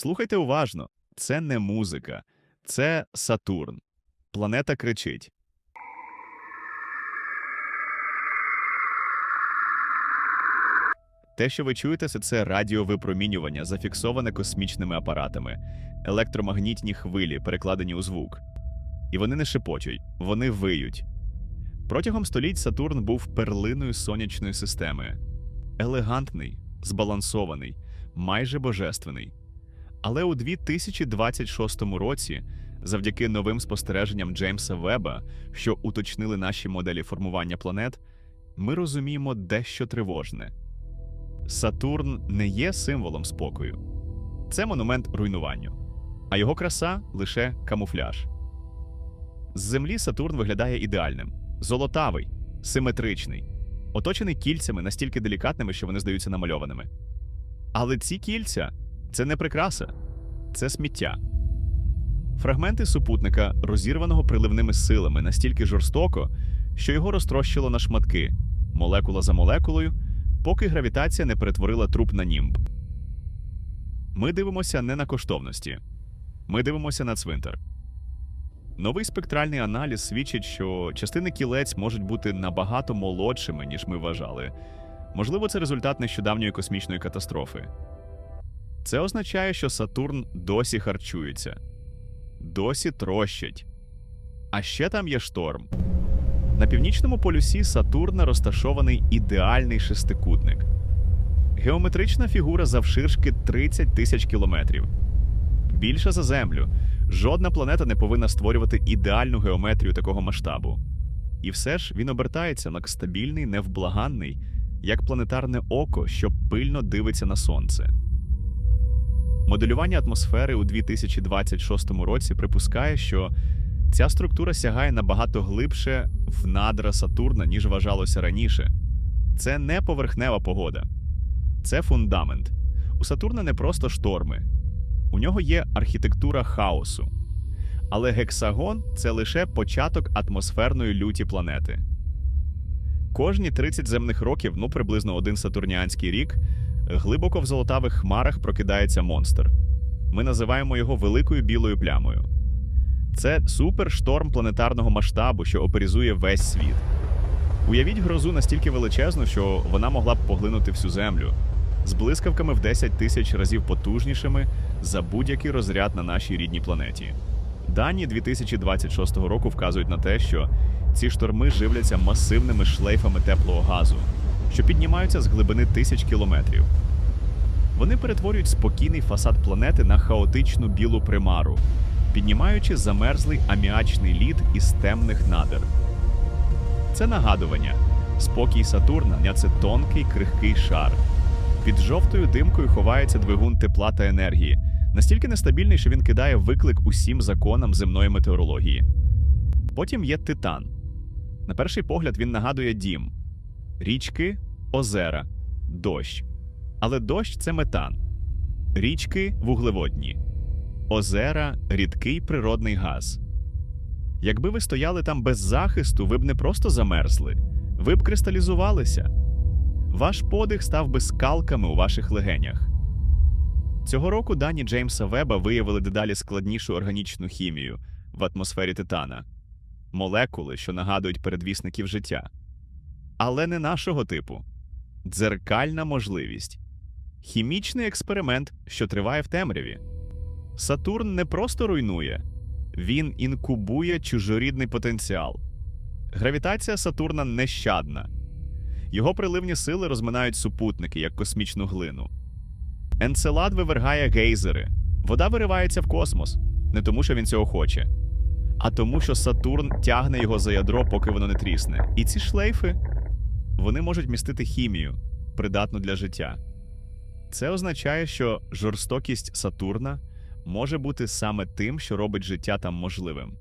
Слухайте уважно, це не музика, це Сатурн. Планета кричить. Те, що ви чуєте, це- радіовипромінювання, зафіксоване космічними апаратами, електромагнітні хвилі, перекладені у звук. І вони не шепочуть, вони виють. Протягом століть Сатурн був перлиною сонячної системи. Елегантний, збалансований, майже божественний. Але у 2026 році, завдяки новим спостереженням Джеймса Веба, що уточнили наші моделі формування планет, ми розуміємо дещо тривожне. Сатурн не є символом спокою, це монумент руйнуванню, а його краса лише камуфляж. З землі Сатурн виглядає ідеальним, золотавий, симетричний, оточений кільцями настільки делікатними, що вони здаються намальованими. Але ці кільця це не прикраса, це сміття. Фрагменти супутника, розірваного приливними силами, настільки жорстоко, що його розтрощило на шматки, молекула за молекулою, поки гравітація не перетворила труп на німб. Ми дивимося не на коштовності, ми дивимося на цвинтар. Новий спектральний аналіз свідчить, що частини кілець можуть бути набагато молодшими, ніж ми вважали. Можливо, це результат нещодавньої космічної катастрофи. Це означає, що Сатурн досі харчується, досі трощить. А ще там є шторм. На північному полюсі Сатурна розташований ідеальний шестикутник. Геометрична фігура завширшки 30 тисяч кілометрів. Більша за Землю. Жодна планета не повинна створювати ідеальну геометрію такого масштабу. І все ж він обертається як стабільний, невблаганний, як планетарне око, що пильно дивиться на сонце. Моделювання атмосфери у 2026 році припускає, що ця структура сягає набагато глибше в надра Сатурна, ніж вважалося раніше. Це не поверхнева погода, це фундамент. У Сатурна не просто шторми, у нього є архітектура хаосу. Але гексагон це лише початок атмосферної люті планети. Кожні 30 земних років, ну приблизно один сатурніанський рік, глибоко в золотавих хмарах прокидається монстр. Ми називаємо його великою білою плямою. Це супершторм планетарного масштабу, що оперізує весь світ. Уявіть грозу настільки величезну, що вона могла б поглинути всю землю з блискавками в 10 тисяч разів потужнішими за будь-який розряд на нашій рідній планеті. Дані 2026 року вказують на те, що ці шторми живляться масивними шлейфами теплого газу, що піднімаються з глибини тисяч кілометрів. Вони перетворюють спокійний фасад планети на хаотичну білу примару, піднімаючи замерзлий аміачний лід із темних надр. Це нагадування: спокій Сатурна це тонкий крихкий шар. Під жовтою димкою ховається двигун тепла та енергії, настільки нестабільний, що він кидає виклик усім законам земної метеорології. Потім є Титан. На перший погляд він нагадує дім: річки, озера, дощ. Але дощ це метан, річки вуглеводні, озера рідкий природний газ. Якби ви стояли там без захисту, ви б не просто замерзли, ви б кристалізувалися. Ваш подих став би скалками у ваших легенях. Цього року дані Джеймса Веба виявили дедалі складнішу органічну хімію в атмосфері Титана молекули, що нагадують передвісників життя. Але не нашого типу дзеркальна можливість, хімічний експеримент, що триває в темряві. Сатурн не просто руйнує, він інкубує чужорідний потенціал. Гравітація Сатурна нещадна. Його приливні сили розминають супутники, як космічну глину. Енцелад вивергає гейзери. Вода виривається в космос не тому, що він цього хоче, а тому, що Сатурн тягне його за ядро, поки воно не трісне. І ці шлейфи вони можуть містити хімію, придатну для життя. Це означає, що жорстокість Сатурна може бути саме тим, що робить життя там можливим.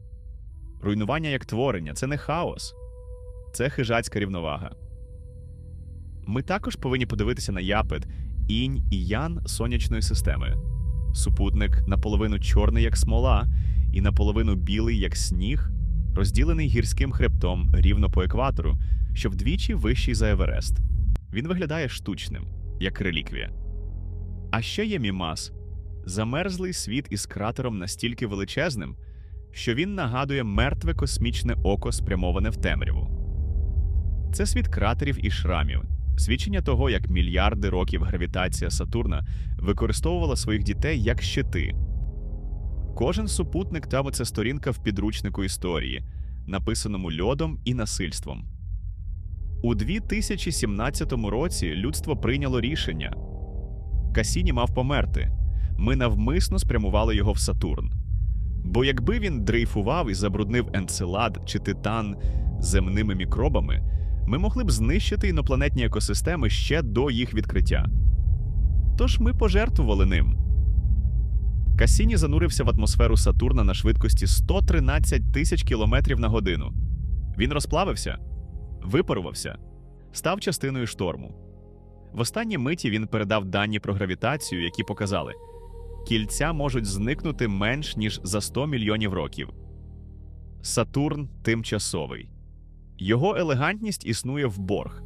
Руйнування як творення це не хаос, це хижацька рівновага. Ми також повинні подивитися на япит інь і ян сонячної системи. Супутник наполовину чорний, як смола, і наполовину білий, як сніг, розділений гірським хребтом рівно по екватору, що вдвічі вищий за Еверест. Він виглядає штучним, як реліквія. А ще є Мімас Замерзлий світ із кратером настільки величезним, що він нагадує мертве космічне око, спрямоване в темряву. Це світ кратерів і шрамів, свідчення того, як мільярди років гравітація Сатурна використовувала своїх дітей як щити. Кожен супутник там це сторінка в підручнику історії, написаному льодом і насильством. У 2017 році людство прийняло рішення. Касіні мав померти. Ми навмисно спрямували його в Сатурн. Бо якби він дрейфував і забруднив енцелад чи титан земними мікробами, ми могли б знищити інопланетні екосистеми ще до їх відкриття. Тож ми пожертвували ним. Касіні занурився в атмосферу Сатурна на швидкості 113 тисяч кілометрів на годину. Він розплавився, випарувався, став частиною шторму. В останній миті він передав дані про гравітацію, які показали, кільця можуть зникнути менш ніж за 100 мільйонів років. Сатурн тимчасовий. Його елегантність існує в борг.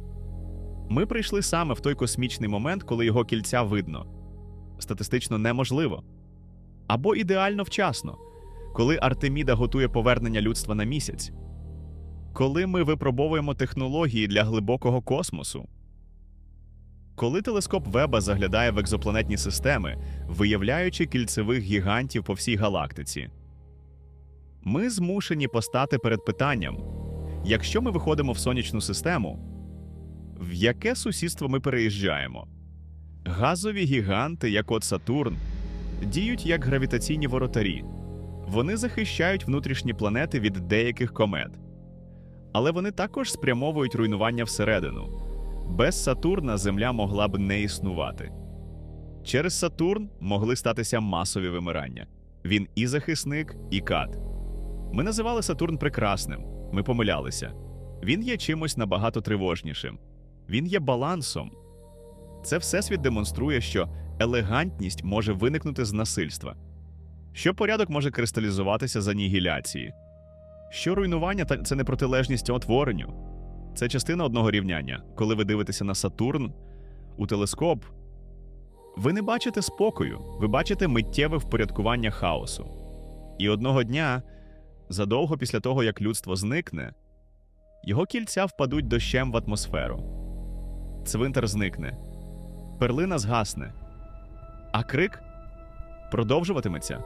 Ми прийшли саме в той космічний момент, коли його кільця видно. Статистично неможливо. Або ідеально вчасно, коли Артеміда готує повернення людства на місяць, коли ми випробовуємо технології для глибокого космосу. Коли телескоп Веба заглядає в екзопланетні системи, виявляючи кільцевих гігантів по всій галактиці, ми змушені постати перед питанням: якщо ми виходимо в сонячну систему, в яке сусідство ми переїжджаємо? Газові гіганти, як от Сатурн, діють як гравітаційні воротарі. Вони захищають внутрішні планети від деяких комет, але вони також спрямовують руйнування всередину. Без Сатурна Земля могла б не існувати. Через Сатурн могли статися масові вимирання. Він і захисник, і кат. Ми називали Сатурн прекрасним. Ми помилялися. Він є чимось набагато тривожнішим. Він є балансом. Це всесвіт демонструє, що елегантність може виникнути з насильства, що порядок може кристалізуватися з анігіляції, що руйнування це не протилежність утворенню. Це частина одного рівняння. Коли ви дивитеся на Сатурн у телескоп, ви не бачите спокою, ви бачите миттєве впорядкування хаосу. І одного дня, задовго після того, як людство зникне, його кільця впадуть дощем в атмосферу. Цвинтар зникне, перлина згасне, а крик продовжуватиметься.